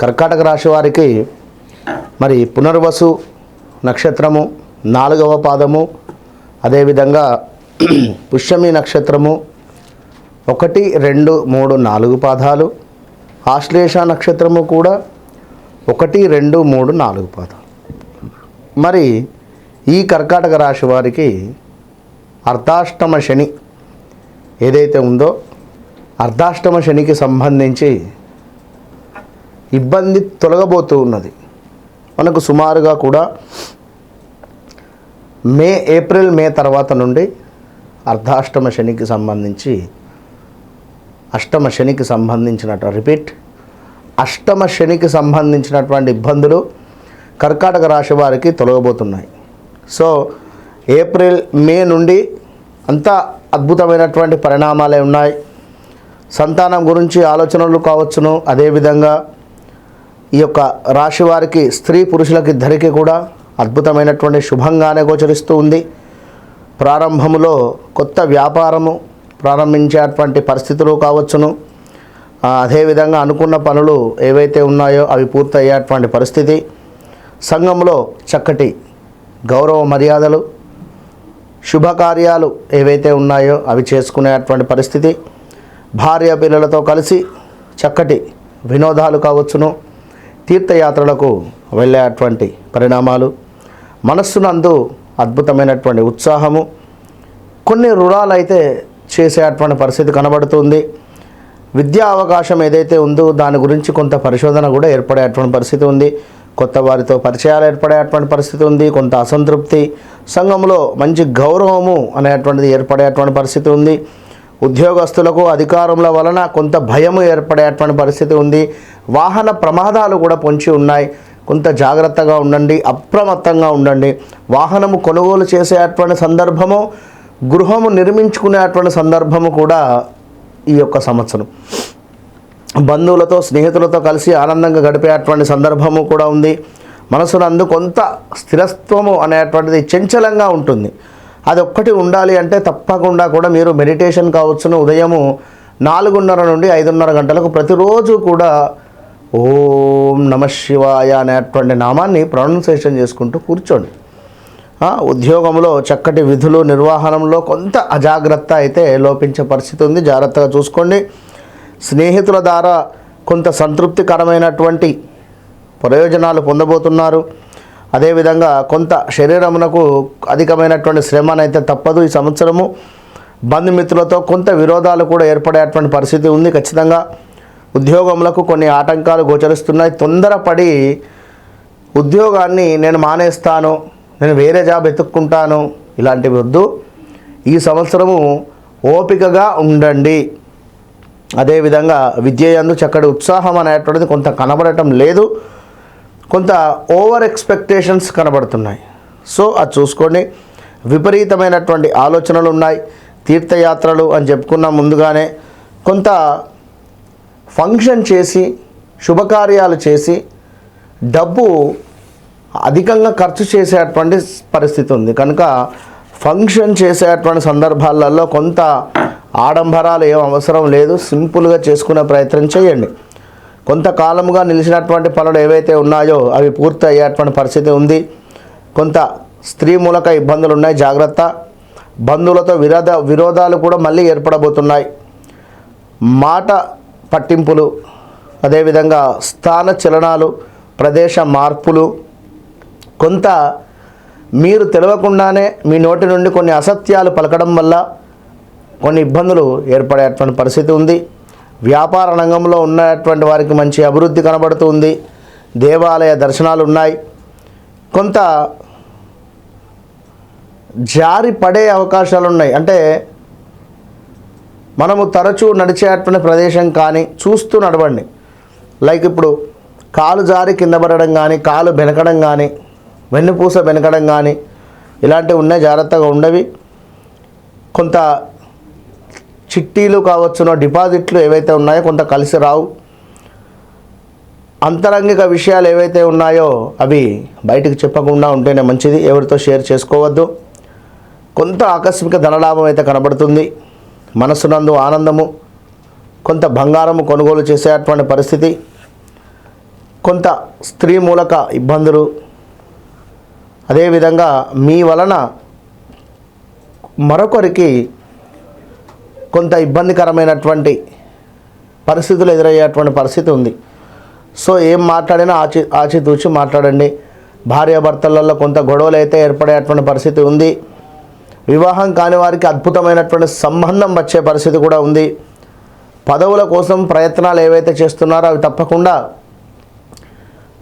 కర్కాటక రాశి వారికి మరి పునర్వసు నక్షత్రము నాలుగవ పాదము అదేవిధంగా పుష్యమి నక్షత్రము ఒకటి రెండు మూడు నాలుగు పాదాలు ఆశ్లేష నక్షత్రము కూడా ఒకటి రెండు మూడు నాలుగు పాదాలు. మరి ఈ కర్కాటక రాశి వారికి అర్ధాష్టమ శని ఏదైతే ఉందో అర్ధాష్టమ శనికి సంబంధించి ఇబ్బంది తొలగబోతూ ఉన్నది. మనకు సుమారుగా కూడా మే ఏప్రిల్ మే తర్వాత నుండి అర్ధాష్టమ శనికి సంబంధించి అష్టమ శనికి సంబంధించినటువంటి రిపీట్ అష్టమ శనికి సంబంధించినటువంటి ఇబ్బందులు కర్కాటక రాశి వారికి తొలగబోతున్నాయి. సో ఏప్రిల్ మే నుండి అంతా అద్భుతమైనటువంటి పరిణామాలే ఉన్నాయి. సంతానం గురించి ఆలోచనలు కావచ్చును. అదేవిధంగా ఈ యొక్క రాశి వారికి స్త్రీ పురుషులకి ఇద్దరికి కూడా అద్భుతమైనటువంటి శుభంగానే గోచరిస్తూ ఉంది. ప్రారంభములో కొత్త వ్యాపారము ప్రారంభించేటువంటి పరిస్థితులు కావచ్చును. అదేవిధంగా అనుకున్న పనులు ఏవైతే ఉన్నాయో అవి పూర్తయ్యేటువంటి పరిస్థితి. సంఘంలో చక్కటి గౌరవ మర్యాదలు శుభకార్యాలు ఏవైతే ఉన్నాయో అవి చేసుకునేటువంటి పరిస్థితి. భార్య పిల్లలతో కలిసి చక్కటి వినోదాలు కావచ్చును. తీర్థయాత్రలకు వెళ్ళేటువంటి పరిణామాలు మనస్సునందు అద్భుతమైనటువంటి ఉత్సాహము కొన్ని రుణాలు అయితే చేసేటువంటి పరిస్థితి కనబడుతుంది. విద్యా అవకాశం ఏదైతే ఉందో దాని గురించి కొంత పరిశోధన కూడా ఏర్పడేటువంటి పరిస్థితి ఉంది. కొత్త వారితో పరిచయాలు ఏర్పడేటువంటి పరిస్థితి ఉంది. కొంత అసంతృప్తి సంఘంలో మంచి గౌరవము అనేటువంటిది ఏర్పడేటువంటి పరిస్థితి ఉంది. ఉద్యోగస్తులకు అధికారుల వలన కొంత భయము ఏర్పడేటువంటి పరిస్థితి ఉంది. వాహన ప్రమాదాలు కూడా పొంచి ఉన్నాయి. కొంత జాగ్రత్తగా ఉండండి అప్రమత్తంగా ఉండండి. వాహనము కొనుగోలు చేసేటువంటి సందర్భము గృహము నిర్మించుకునేటువంటి సందర్భము కూడా ఈ యొక్క సంవత్సరం. బంధువులతో స్నేహితులతో కలిసి ఆనందంగా గడిపేటువంటి సందర్భము కూడా ఉంది. మనసునందు కొంత స్థిరత్వము అనేటువంటిది చంచలంగా ఉంటుంది. అది ఒక్కటి ఉండాలి అంటే తప్పకుండా కూడా మీరు మెడిటేషన్ కావచ్చును. ఉదయము నాలుగున్నర నుండి ఐదున్నర గంటలకు ప్రతిరోజు కూడా ఓం నమ శివాయ అనేటువంటి నామాన్ని ప్రొనౌన్సేషన్ చేసుకుంటూ కూర్చోండి. ఉద్యోగంలో చక్కటి విధులు నిర్వహణంలో కొంత అజాగ్రత్త అయితే లోపించే పరిస్థితి ఉంది. జాగ్రత్తగా చూసుకోండి. స్నేహితుల ద్వారా కొంత సంతృప్తికరమైనటువంటి ప్రయోజనాలు పొందబోతున్నారు. అదేవిధంగా కొంత శరీరమునకు అధికమైనటువంటి శ్రమనైతే తప్పదు ఈ సంవత్సరము. బంధుమిత్రులతో కొంత విరోధాలు కూడా ఏర్పడేటువంటి పరిస్థితి ఉంది. ఖచ్చితంగా ఉద్యోగములకు కొన్ని ఆటంకాలు గోచరిస్తున్నాయి. తొందరపడి ఉద్యోగాన్ని నేను మానేస్తాను నేను వేరే జాబ్ ఎత్తుక్కుంటాను ఇలాంటివి వద్దు. ఈ సంవత్సరము ఓపికగా ఉండండి. అదేవిధంగా విద్య యందు చక్కటి ఉత్సాహం అనేటువంటిది కొంత కనబడటం లేదు. కొంత ఓవర్ ఎక్స్పెక్టేషన్స్ కనబడుతున్నాయి. సో అది చూసుకోండి. విపరీతమైనటువంటి ఆలోచనలు ఉన్నాయి తీర్థయాత్రలు అని చెప్పుకున్న ముందుగానే కొంత ఫంక్షన్ చేసి శుభకార్యాలు చేసి డబ్బు అధికంగా ఖర్చు చేసేటువంటి పరిస్థితి ఉంది. కనుక ఫంక్షన్ చేసేటువంటి సందర్భాలలో కొంత ఆడంబరాలు ఏం అవసరం లేదు. సింపుల్గా చేసుకునే ప్రయత్నం చేయండి. కొంతకాలముగా నిలిచినటువంటి పనులు ఏవైతే ఉన్నాయో అవి పూర్తి అయ్యేటువంటి పరిస్థితి ఉంది. కొంత స్త్రీ మూలక ఇబ్బందులు ఉన్నాయి జాగ్రత్త. బంధువులతో విరోధ విరోధాలు కూడా మళ్ళీ ఏర్పడబోతున్నాయి. మాట పట్టింపులు అదేవిధంగా స్థాన చలనాలు ప్రదేశ మార్పులు. కొంత మీరు తెలియకుండానే మీ నోటి నుండి కొన్ని అసత్యాలు పలకడం వల్ల కొన్ని ఇబ్బందులు ఏర్పడేటువంటి పరిస్థితి ఉంది. వ్యాపార రంగంలో ఉన్నటువంటి వారికి మంచి అభివృద్ధి కనబడుతుంది. దేవాలయ దర్శనాలు ఉన్నాయి కొంత జారి పడే అవకాశాలు ఉన్నాయి అంటే మనము తరచూ నడిచేటువంటి ప్రదేశం కానీ చూస్తూ నడవండి. లైక్ ఇప్పుడు కాలు జారి కింద పడడం కానీ కాలు బెనకడం కానీ వెన్నుపూస బెనకడం కానీ ఇలాంటివి ఉన్నాయి జాగ్రత్తగా ఉండవి. కొంత చిట్టీలు కావచ్చునో డిపాజిట్లు ఏవైతే ఉన్నాయో కొంత కలిసి రావు. అంతరంగిక విషయాలు ఏవైతే ఉన్నాయో అవి బయటికి చెప్పకుండా ఉంటేనే మంచిది. ఎవరితో షేర్ చేసుకోవద్దు. కొంత ఆకస్మిక ధనలాభం అయితే కనబడుతుంది. మనసునందు ఆనందము కొంత బంగారము కొనుగోలు చేసేటువంటి పరిస్థితి కొంత స్త్రీ మూలక ఇబ్బందులు. అదేవిధంగా మీ వలన మరొకరికి కొంత ఇబ్బందికరమైనటువంటి పరిస్థితులు ఎదురయ్యేటువంటి పరిస్థితి ఉంది. సో ఏం మాట్లాడినా ఆచి ఆచితూచి మాట్లాడండి. భార్యాభర్తలలో కొంత గొడవలు అయితే ఏర్పడేటువంటి పరిస్థితి ఉంది. వివాహం కాని వారికి అద్భుతమైనటువంటి సంబంధం వచ్చే పరిస్థితి కూడా ఉంది. పదవుల కోసం ప్రయత్నాలు ఏవైతే చేస్తున్నారో అవి తప్పకుండా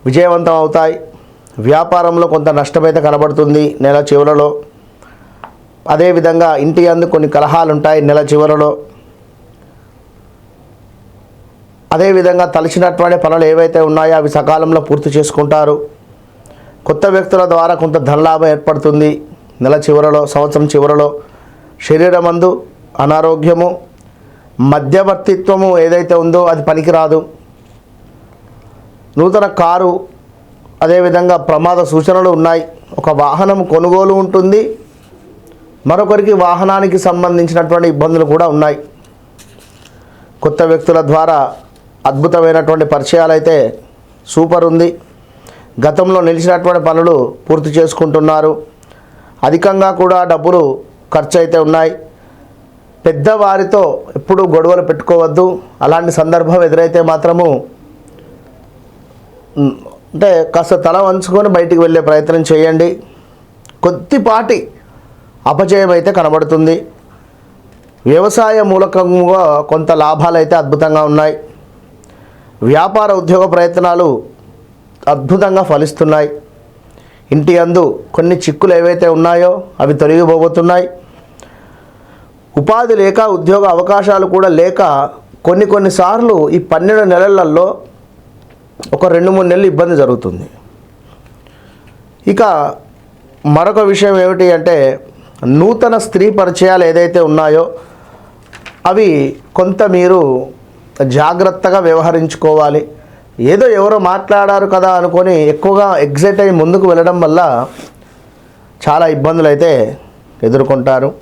విజయవంతం అవుతాయి. వ్యాపారంలో కొంత నష్టమైతే కనబడుతుంది నెల చివరలో. అదేవిధంగా ఇంటి అందు కొన్ని కలహాలు ఉంటాయి నెల చివరలో. అదేవిధంగా తలచినటువంటి పనులు ఏవైతే ఉన్నాయో అవి సకాలంలో పూర్తి చేసుకుంటారు. కొత్త వ్యక్తుల ద్వారా కొంత ధనలాభం ఏర్పడుతుంది. నెల చివరలో సంవత్సరం చివరలో శరీరమందు అనారోగ్యము మధ్యవర్తిత్వము ఏదైతే ఉందో అది పనికిరాదు. నూతన కారు అదేవిధంగా ప్రమాద సూచనలు ఉన్నాయి. ఒక వాహనం కొనుగోలు ఉంటుంది. మరొకరికి వాహనానికి సంబంధించినటువంటి ఇబ్బందులు కూడా ఉన్నాయి. కొత్త వ్యక్తుల ద్వారా అద్భుతమైనటువంటి పరిచయాలు అయితే సూపర్ ఉంది. గతంలో నిలిచినటువంటి పనులు పూర్తి చేసుకుంటున్నారు. అధికంగా కూడా డబ్బులు ఖర్చు అయితే ఉన్నాయి. పెద్దవారితో ఎప్పుడూ గొడవలు పెట్టుకోవద్దు. అలాంటి సందర్భం ఎదురైతే మాత్రము అంటే కాస్త తల వంచుకొని బయటికి వెళ్ళే ప్రయత్నం చేయండి. కొద్దిపాటి అపజయం అయితే కనబడుతుంది. వ్యవసాయ మూలకంగా కొంత లాభాలు అయితే అద్భుతంగా ఉన్నాయి. వ్యాపార ఉద్యోగ ప్రయత్నాలు అద్భుతంగా ఫలిస్తున్నాయి. ఇంటి అందు కొన్ని చిక్కులు ఏవైతే ఉన్నాయో అవి తొలగిపోబోతున్నాయి. ఉపాధి లేక ఉద్యోగ అవకాశాలు కూడా లేక కొన్ని కొన్నిసార్లు ఈ పన్నెండు నెలలలో ఒక రెండు మూడు నెలలు ఇబ్బంది జరుగుతుంది. ఇక మరొక విషయం ఏమిటి అంటే నూతన స్త్రీ పరిచయాలు ఏదైతే ఉన్నాయో అవి కొంత మీరు జాగ్రత్తగా వ్యవహరించుకోవాలి. ఏదో ఎవరో మాట్లాడారు కదా అనుకొని ఎక్కువగా ఎగ్జైట్ అయ్యి ముందుకు వెళ్ళడం వల్ల చాలా ఇబ్బందులు అయితే ఎదుర్కొంటారు.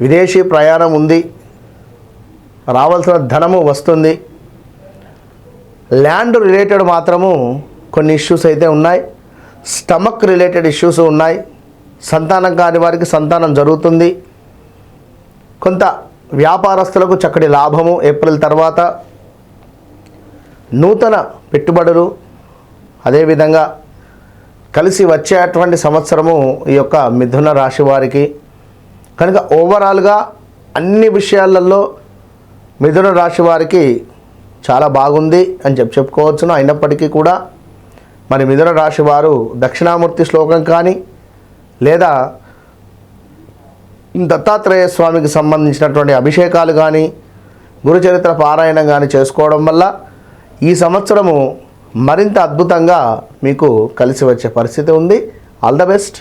విదేశీ ప్రయాణం ఉంది. రావాల్సిన ధనము వస్తుంది. ల్యాండ్ రిలేటెడ్ మాత్రము కొన్ని ఇష్యూస్ అయితే ఉన్నాయి. స్టమక్ రిలేటెడ్ ఇష్యూస్ ఉన్నాయి. సంతానం కాని వారికి సంతానం జరుగుతుంది. కొంత వ్యాపారస్తులకు చక్కటి లాభము. ఏప్రిల్ తర్వాత నూతన పెట్టుబడులు. అదేవిధంగా కలిసి వచ్చేటువంటి సంవత్సరము ఈ యొక్క మిథున రాశి వారికి. కనుక ఓవరాల్గా అన్ని విషయాలలో మిథున రాశి వారికి చాలా బాగుంది అని చెప్పి చెప్పుకోవచ్చును. అయినప్పటికీ కూడా మరి మిథున రాశి వారు దక్షిణామూర్తి శ్లోకం కానీ లేదా దత్తాత్రేయ స్వామికి సంబంధించినటువంటి అభిషేకాలు కానీ గురుచరిత్ర పారాయణం కానీ చేసుకోవడం వల్ల ఈ సంవత్సరము మరింత అద్భుతంగా మీకు కలిసి వచ్చే పరిస్థితి ఉంది. All the best